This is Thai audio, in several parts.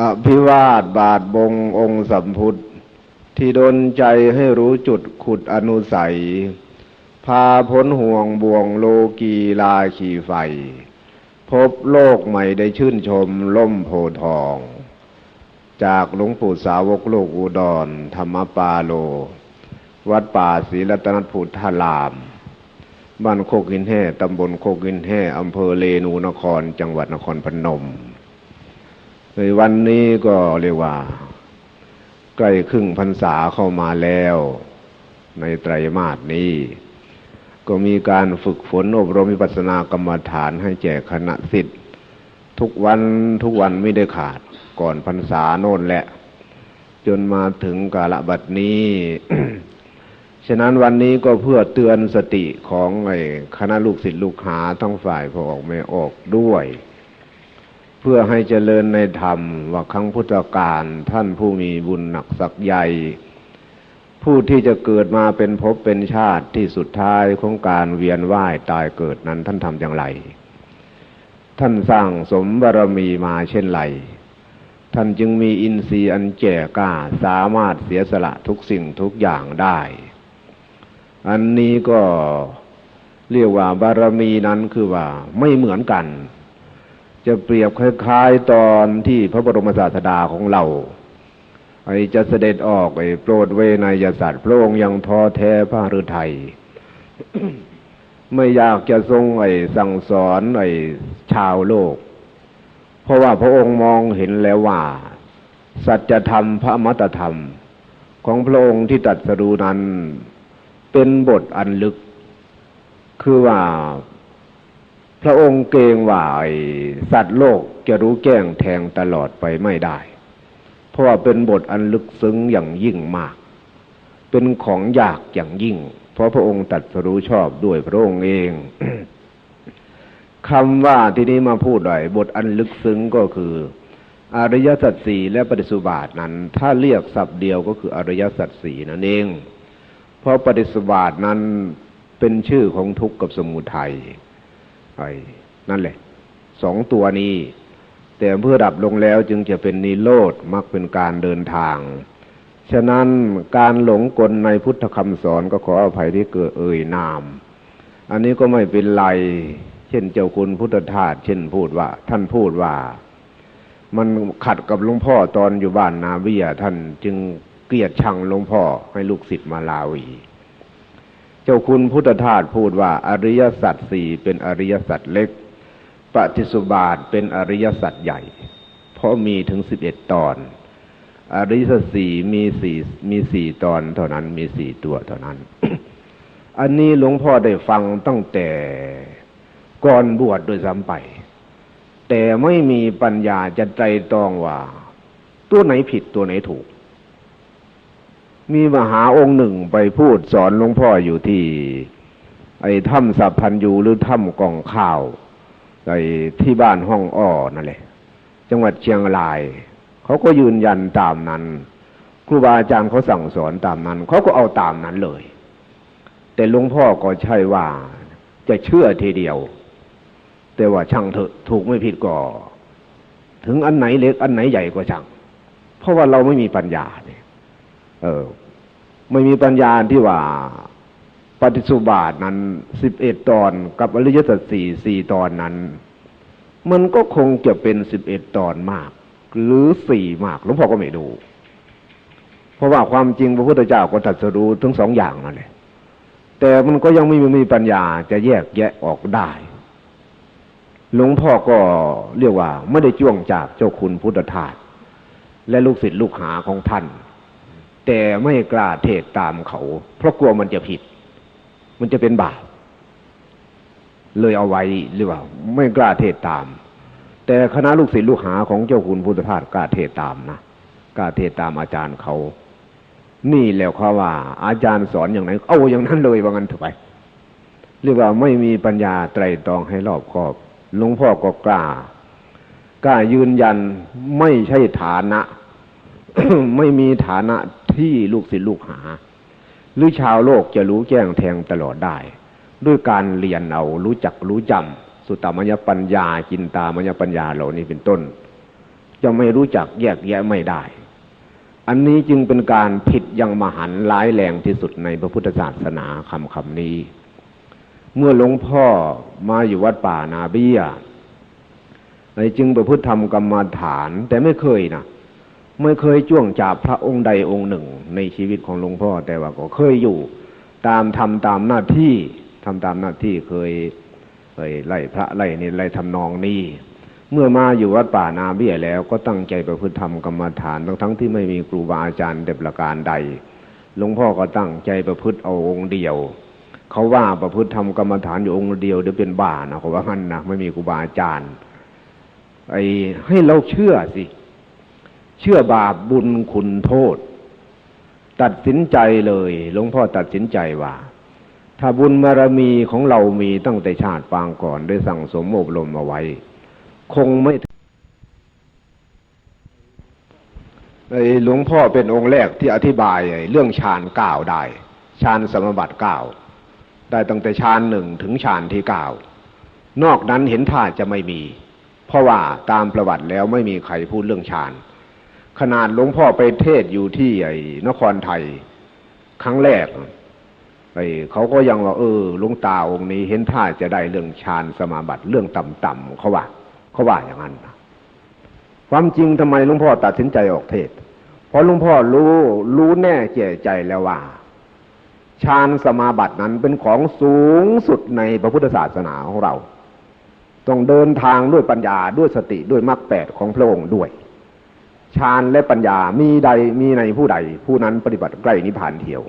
อภิวาทบาทบงองค์สัมพุทธ ที่ดนใจให้รู้จุดขุดอนุสัย พาพ้นห่วงบ่วงโลกีลาขี่ไฟ พบโลกใหม่ได้ชื่นชมล่มโพทอง จากหลวงปู่สาวกโลกอุดร ธรรมปาโล วัดป่าศรีรัตนพุทธาราม บ้านโคกหินแห่ตำบลโคกหินแห่อำเภอเลนูนคร จังหวัดนครพนม ในวันนี้ก็เรียกว่า ใกล้ครึ่งพรรษาเข้ามาแล้ว ในไตรมาสนี้ ก็มีการฝึกฝนอบรมวิปัสสนากรรมฐานให้แจกคณะสิทธิ์ทุกวันทุกวันไม่ได้ขาดก่อนพรรษาโน่นแหละ จนมาถึงกาลบัดนี้ ฉะนั้นวันนี้ก็เพื่อเตือนสติของไอ้คณะลูกศิษย์ลูกหาทั้งฝ่ายพอออกไม่ออกด้วย พื่อให้เจริญในธรรมว่าครั้งพุทธกาลท่านผู้มีบุญหนักสักใหญ่ ผู้ที่จะเกิดมาเป็นภพเป็นชาติที่สุดท้ายของการเวียนว่ายตายเกิดนั้นท่านทำอย่างไร ท่านสร้างสมบารมีมาเช่นไร ท่านจึงมีอินทรีย์อันแก่กล้าสามารถเสียสละทุกสิ่งทุกอย่างได้ อันนี้ก็เรียกว่าบารมีนั้นคือว่าไม่เหมือนกัน จะเปรียบคล้ายๆตอนที่พระบรมศาสดาของเราไอจะเสด็จออกไอโปรดเวนยสัตว์พระองค์ยังท้อแท้พระฤทัยไม่อยากจะทรงไอสั่งสอนไอชาวโลก เพราะว่าพระองค์มองเห็นแล้วว่า สัจธรรมพระมตธรรม ของพระองค์ที่ตรัสรู้นั้น เป็นบทอันลึก คือว่า ระองค์เกรงว่าไอ้สัตว์โลกจะรู้แจ้งแทงตลอดไปไม่ได้ เพราะว่าเป็นบทอันลึกซึ้งอย่างยิ่งมาก เป็นของยากอย่างยิ่ง เพราะพระองค์ตรัสรู้ชอบด้วยพระองค์เองคำว่าที่นี้มาพูดหน่อย บทอันลึกซึ้งก็คือ อริยสัจสี่และปฏิสุบาทนั้น ถ้าเรียกศัพท์เดียวก็คืออริยสัจสี่นั่นเอง เพราะปฏิสุบาทนั้นเป็นชื่อของทุกข์กับสมุทัย ไอ้นั่นแหละสองตัวนี้ แต่เพื่อดับลงแล้วจึงจะเป็นนิโรธมักเป็นการเดินทาง ฉะนั้นการหลงกลในพุทธคำสอนก็ขออภัยที่เกิดเอ่ยนาม อันนี้ก็ไม่เป็นไร เช่นเจ้าคุณพุทธทาสเช่นพูดว่า ท่านพูดว่า มันขัดกับหลวงพ่อตอนอยู่บ้านนาเบียท่านจึงเกลียดชังหลวงพ่อให้ลูกศิษย์มาลาวี เจ้าคุณพุทธทาสพูดว่าอริยสัจสี่เป็นอริยสัจเล็ก ปฏิสุบาทเป็นอริยสัจใหญ่ เพราะมีถึงสิบเอ็ดตอน อริยสัจสี่มีสี่มีสี่ตอนเท่านั้นมีสี่ตัวเท่านั้น อันนี้หลวงพ่อได้ฟังตั้งแต่ก่อนบวชโดยซ้ำไป แต่ไม่มีปัญญาจะใจตองว่า ตัวไหนผิดตัวไหนถูก มีมหาองค์หนึ่งไปพูดสอนหลวงพ่ออยู่ที่ ไอ้ถ้ำสัพพันยูหรือถ้ำกองข้าวไอ้ที่บ้านห้องอ้อนั่นแหละ จังหวัดเชียงราย เขาก็ยืนยันตามนั้น ครูบาอาจารย์เขาสั่งสอนตามนั้น เขาก็เอาตามนั้นเลย แต่หลวงพ่อก็ใช่ว่าจะเชื่อทีเดียว แต่ว่าช่างเถอะถูกไม่ผิดก็ ถึงอันไหนเล็กอันไหนใหญ่ก็ช่าง เพราะว่าเราไม่มีปัญญาเนี่ย ออ ไม่มีปัญญาที่ว่าปฏิสุบาทนั้นสิบเอ็ดตอนกับอริยสัจสี่สี่ตอนนั้น มันก็คงจะเป็นสิบเอ็ดตอนมาก หรือสี่มากหลวงพ่อก็ไม่ดู เพราะว่าความจริงพระพุทธเจ้าก็ตรัสรู้ทั้งสองอย่างนั่นแหละแต่มันก็ยังไม่มีปัญญาจะแยกแยะออกได้ หลวงพ่อก็เรียกว่า ไม่ได้จ้วงจากเจ้าคุณพุทธทาสและลูกศิษย์ลูกหาของท่าน แต่ไม่กล้าเทศตามเขา เพราะกลัวมันจะผิด มันจะเป็นบาปเลยเอาไว้หรือว่า ไม่กล้าเทศตาม แต่คณะลูกศิษย์ลูกหาของเจ้าคุณพุทธทาสกล้าเทศตามนะกล้าเทศตามอาจารย์เขา นี่แล้วเขาว่า อาจารย์สอนอย่างไหนเอาอย่างนั้นเลยว่างั้นเถอะไปเรียกว่าไม่มีปัญญาไตรตรองให้รอบคอบหลวงพ่อก็กล้ากล้ายืนยันไม่ใช่ฐานะ ไม่มีฐานะ ที่ลูกศิษย์ลูกหา หรือชาวโลกจะรู้แจ้งแทงตลอดได้ ด้วยการเรียนเอารู้จักรู้จำสุตตามยปัญญาจินตามยปัญญาเหล่านี้เป็นต้น จะไม่รู้จักแยกแยะไม่ได้ อันนี้จึงเป็นการผิดยังมหันต์ร้ายแรงที่สุดในพระพุทธศาสนาคำคำนี้ เมื่อหลวงพ่อมาอยู่วัดป่านาเบียในจึงประพฤติธรรมกรรมฐานแต่ไม่เคยนะ ไม่เคยจ้วงจับพระองค์ใดองค์หนึ่ง ในชีวิตของหลวงพ่อ แต่ว่าก็เคยอยู่ ตามทำตามหน้าที่ทำตามหน้าที่เคยเคยไล่พระไล่นี่ไล่ทำนองนี้เมื่อมาอยู่วัดป่านาเบี้ยแล้วก็ตั้งใจประพฤติธรรมกรรมฐานทั้งทั้งที่ไม่มีครูบาอาจารย์เด็ประการใด หลวงพ่อก็ตั้งใจประพฤติเอาองค์เดียว เขาว่าประพฤติธรรมกรรมฐานอยู่องค์เดียวเดี๋ยวเป็นบ้านะเขาว่างั้นนะไม่มีครูบาอาจารย์ไอ้ให้เราเชื่อสิ เชื่อบาปบุญคุณโทษ ตัดสินใจเลยหลวงพ่อตัดสินใจว่า ถ้าบุญบารมีของเรามีตั้งแต่ชาติปางก่อนได้สั่งสมอบรมเอาไว้ คงไม่ไอ้หลวงพ่อเป็นองค์แรกที่อธิบายเรื่องฌานเก้าได้ฌานสมบัติเก้าได้ตั้งแต่ฌานหนึ่งถึงฌานที่เก้านอกนั้นเห็นท่าจะไม่มี เพราะว่าตามประวัติแล้วไม่มีใครพูดเรื่องฌาน ขนาดหลวงพ่อไปเทศอยู่ที่ไอ้นครไทย ครั้งแรกไอ้เขาก็ยังว่า เออหลวงตาองค์นี้เห็นท่าจะได้เรื่องฌานสมาบัติเรื่องต่ำๆเขาว่า เขาว่าอย่างนั้นความจริงทำไมหลวงพ่อตัดสินใจออกเทศ เพราะหลวงพ่อรู้รู้แน่แก่ใจแล้วว่าฌานสมาบัตินั้นเป็นของสูงสุดในพระพุทธศาสนาของเรา ต้องเดินทางด้วยปัญญาด้วยสติด้วยมรรคแปดของพระองค์ด้วย ฌานและปัญญามีใดมีในผู้ใด ผู้นั้นปฏิบัติใกล้นิพพานเที่ยว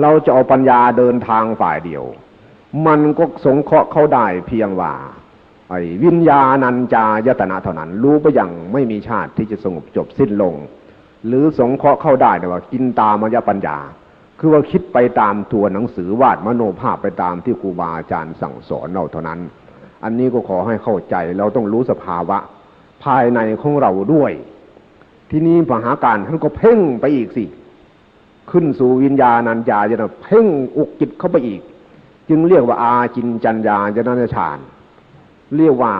เราจะเอาปัญญาเดินทางฝ่ายเดียว มันก็สงเคราะห์เขาได้เพียงว่าไอ้วิญญาณัญจายตนะเท่านั้น รู้ไปอย่างไม่มีชาติที่จะสงบจบสิ้นลง หรือสงเคราะห์เข้าได้แต่ว่ากินตามมยปัญญา คือว่าคิดไปตามตัวหนังสือวาดมโนภาพไปตามที่ครูบาอาจารย์สั่งสอนเราเท่านั้น อันนี้ก็ขอให้เข้าใจเราต้องรู้สภาวะ ภายในของเราด้วย ที่นี้มหาการท่านก็เพ่งไปอีกสิขึ้นสู่วิญญาณัญญาจะนะเพ่งอกจิตเข้าไปอีก จึงเรียกว่าอาจินจัญญาจะนะฌานเรียกว่า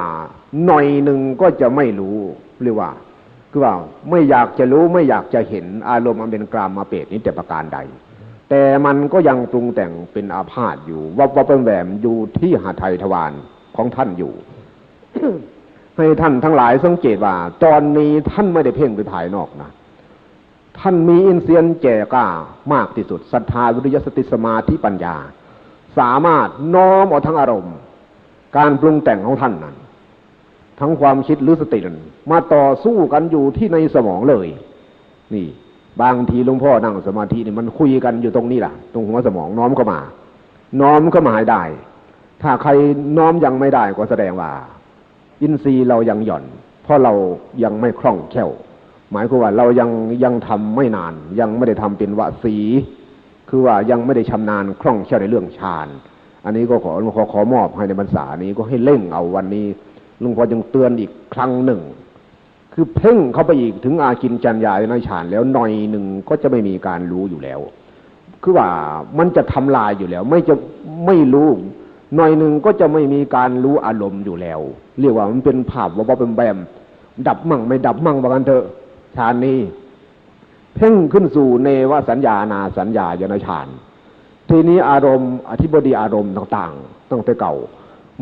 หน่อยหนึ่งก็จะไม่รู้เรียกว่าคือว่าไม่อยากจะรู้ไม่อยากจะเห็นอารมณ์อันเป็นกรามมาเปรตนี้แต่ประการใด แต่มันก็ยังปรุงแต่งเป็นอาพาธอยู่วับวับเป็นแหวมอยู่ที่หาไทยทวารของท่านอยู่ ให้ท่านทั้งหลายสังเกตว่า ตอนนี้ท่านไม่ได้เพ่งไปภายนอกนะท่านมีอินเสียนแก่กล้ามากที่สุดศรัทธาวิริยสติสมาธิปัญญา สามารถน้อมเอาทั้งอารมณ์ การปรุงแต่งของท่านนั้น ทั้งความคิดหรือสตินั้นมาต่อสู้กันอยู่ที่ในสมองเลย นี่ บางทีหลวงพ่อนั่งสมาธินี่มันคุยกันอยู่ตรงนี้ล่ะตรงหัวสมองน้อมเข้ามา น้อมเข้ามาให้ได้ ถ้าใครน้อมยังไม่ได้ก็แสดงว่า อินทรีย์เรายังหย่อน เพราะเรายังไม่คล่องแคล่ว หมายความว่าเรายังยังทำไม่นาน ยังไม่ได้ทำเป็นวสี คือว่ายังไม่ได้ชำนาญคล่องแคล่วในเรื่องฌานอันนี้ก็ขอหลวงพ่อขอมอบให้ในบรรษานี้ก็ให้เร่งเอาวันนี้หลวงพ่อยังเตือนอีกครั้งหนึ่ง คือเพ่งเข้าไปอีกถึงอากินจัญญาในฌานแล้วหน่อยหนึ่งก็จะไม่มีการรู้อยู่แล้ว คือว่ามันจะทำลายอยู่แล้ว ไม่จะไม่รู้ หน่อยหนึ่งก็จะไม่มีการรู้อารมณ์อยู่แล้ว เรียกว่ามันเป็นภาพว่าว่าเป็นแบมดับมั่งไม่ดับมั่งว่ากันเถอะฌานนี้ เพ่งขึ้นสู่เนวสัญญานาสัญญายนฌานทีนี้อารมณ์อธิบดีอารมณ์ต่างๆตั้งแต่เก่า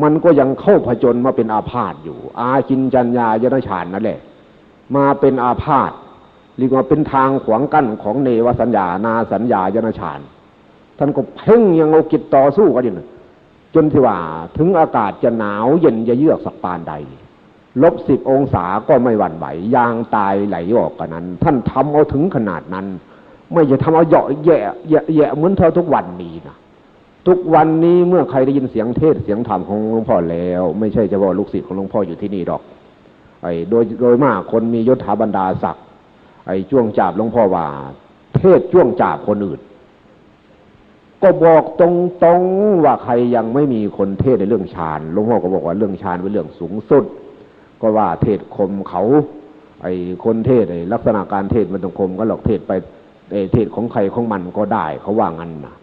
มันก็ยังเข้าผจญมาเป็นอาพาธอยู่ อาจินจัญญายนฌานนั่นแหละ มาเป็นอาพาธเรียกว่าเป็นทางขวางกั้นของเนวสัญญานาสัญญายนฌาน ท่านก็เพ่งยังเอากิจต่อสู้กันอยู่นะ จนที่ว่าถึงอากาศจะหนาวเย็นจะเยือกสักปานใดลบสิบองศาก็ไม่หวั่นไหวยางตายไหลออกกันนั้น ท่านทำเอาถึงขนาดนั้น ไม่จะทำเอาเหยาะแย่แย่เหมือนเธอทุกวันนี้นะทุกวันนี้เมื่อใครได้ยินเสียงเทศเสียงธรรมของหลวงพ่อแล้ว ไม่ใช่เฉพาะลูกศิษย์ของหลวงพ่ออยู่ที่นี่หรอก ไอ้โดยโดยมากคนมียศถาบรรดาศักดิ์ไอ้จ้วงจาบหลวงพ่อว่า เทศจ้วงจาบคนอื่น ก็บอกตรงๆว่าใครยังไม่มีคนเทศในเรื่องฌานหลวงพ่อก็บอกว่าเรื่องฌานเป็นเรื่องสูงสุด ก็ว่าเทศคมเขาไอ้คนเทศไอ้ลักษณะการเทศมันต้องคมก็หลอกเทศไปไอ้เทศของใครของมันก็ได้เขาว่างั้นนะ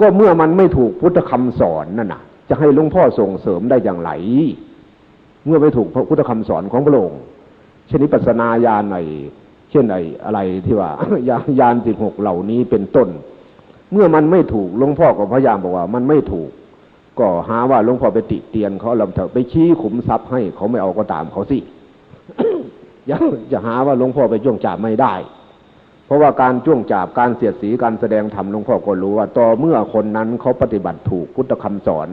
ก็เมื่อมันไม่ถูกพุทธคำสอนนั่นน่ะ จะให้หลวงพ่อส่งเสริมได้อย่างไร เมื่อไม่ถูกพระพุทธคำสอนของพระองค์ชนิปัสนาญาณในเช่นไออะไรที่ว่าญาญาณสิบหกเหล่านี้เป็นต้น เมื่อมันไม่ถูกหลวงพ่อก็พยายามบอกว่า มันไม่ถูก ก็หาว่าหลวงพ่อไปติเตียนเขาลำเถอะไปชี้ขุมทรัพย์ให้เขาไม่เอาก็ตามเขาสิอย่าอย่าหาว่าหลวงพ่อไปจ้วงจับไม่ได้ เพราะว่าการจ้วงจับการเสียดสีการแสดงธรรมหลวงพ่อก็รู้ว่า ต่อเมื่อคนนั้นเขาปฏิบัติถูกพุทธคำสอน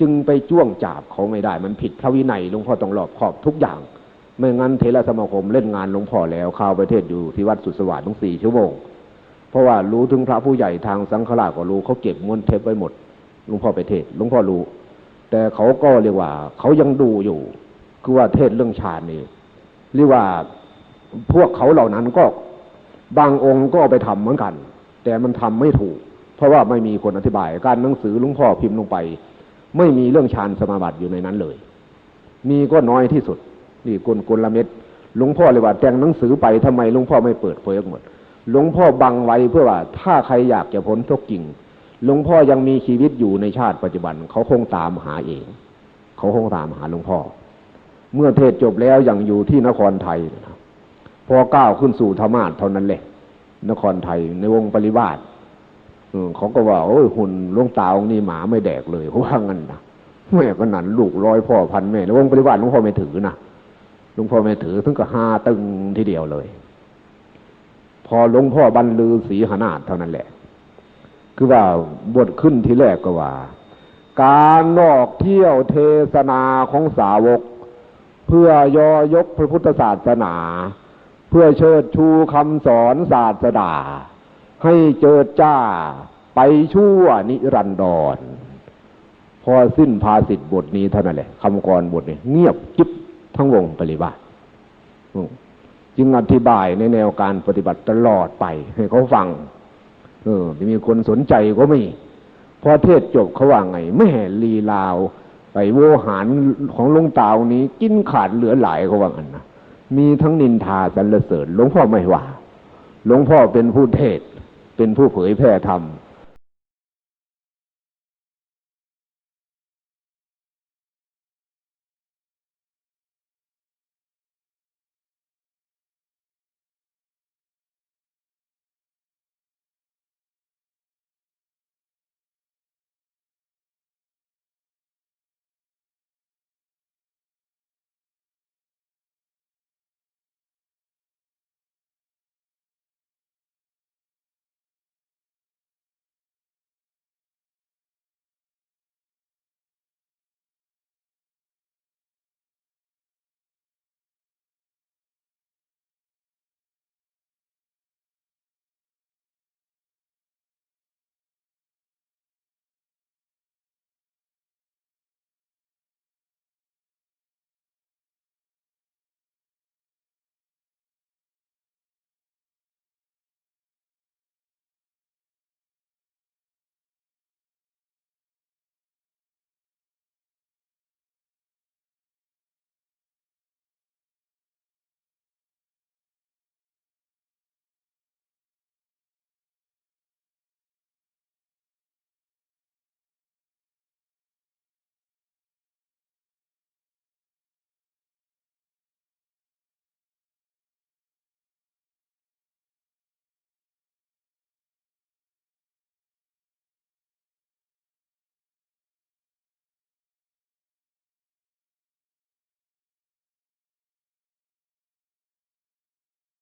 จึงไปจ้วงจับเขาไม่ได้ มันผิดพระวินัยหลวงพ่อต้องรอบขอบทุกอย่าง ไม่งั้นเทระสมาคมเล่นงานหลวงพ่อแล้วข่าวประเทศอยู่ที่วัดสุสวัสดิ์ทั้งสี่ชั่วโมง เพราะว่ารู้ถึงพระผู้ใหญ่ทางสังฆราชก็รู้เขาเก็บม้วนเทปไว้หมดหลวงพ่อไปเทศหลวงพ่อรู้ แต่เขาก็เรียกว่าเขายังดูอยู่ คือว่าเทศเรื่องฌานนี่เรียกว่าพวกเขาเหล่านั้นก็บางองค์ก็เอาไปทำเหมือนกัน แต่มันทำไม่ถูก เพราะว่าไม่มีคนอธิบาย การหนังสือหลวงพ่อพิมพ์ลงไป ไม่มีเรื่องฌานสมาบัติอยู่ในนั้นเลย มีก็น้อยที่สุด นี่กลกลละเม็ดหลวงพ่อเลยว่าแต่งหนังสือไปทำไมหลวงพ่อไม่เปิดเผยออกหมด หลวงพ่อบังไว้เพื่อว่า ถ้าใครอยากจะพ้นทุกข์จริง หลวงพ่อยังมีชีวิตอยู่ในชาติปัจจุบัน เขาคงตามหาเอง เขาคงตามหาหลวงพ่อ เมื่อเทศจบแล้วอย่างอยู่ที่นครไทยนะพอก้าวขึ้นสู่ธรรมาสเท่านั้นแหละ นครไทยในวงปริวาสเขาก็ว่าโอ้ยหุ่นลวงตาองค์นี้หมาไม่แดกเลยเขาว่างั้นนะแม่ก็หนันลูกร้อยพ่อพันแม่ในวงปริวาสหลวงพ่อไม่ถือนะหลวงพ่อไม่ถือถึงกับฮาตึงทีเดียวเลย อหลวงพ่อบรรลือศรีหนาฏเท่านั้นแหละ คือว่าบทขึ้นที่แรกก็ว่า การนอกเที่ยวเทศนาของสาวก เพื่อยอยกพระพุทธศาสนา เพื่อเชิดชูคำสอนศาสดา ให้เจิดจ้าไปชั่วนิรันดร พอสิ้นภาสิทธิบทนี้เท่านั้นแหละคำกรบทนี้ เงียบจิ๊บทั้งวงปริวา จึงอธิบายในแนวการปฏิบัติตลอดไป ให้เขาฟัง เออไม่มีคนสนใจก็ไม่พอเทศจบเขาว่าไงแม่ลีลาว ไปโวหารของหลวงตาวนี้ กินขาดเหลือหลายเขาว่างันนะมีทั้งนินทาสรรเสริญหลวงพ่อไม่ว่าหลวงพ่อเป็นผู้เทศ เป็นผู้เผยแพร่ธรรม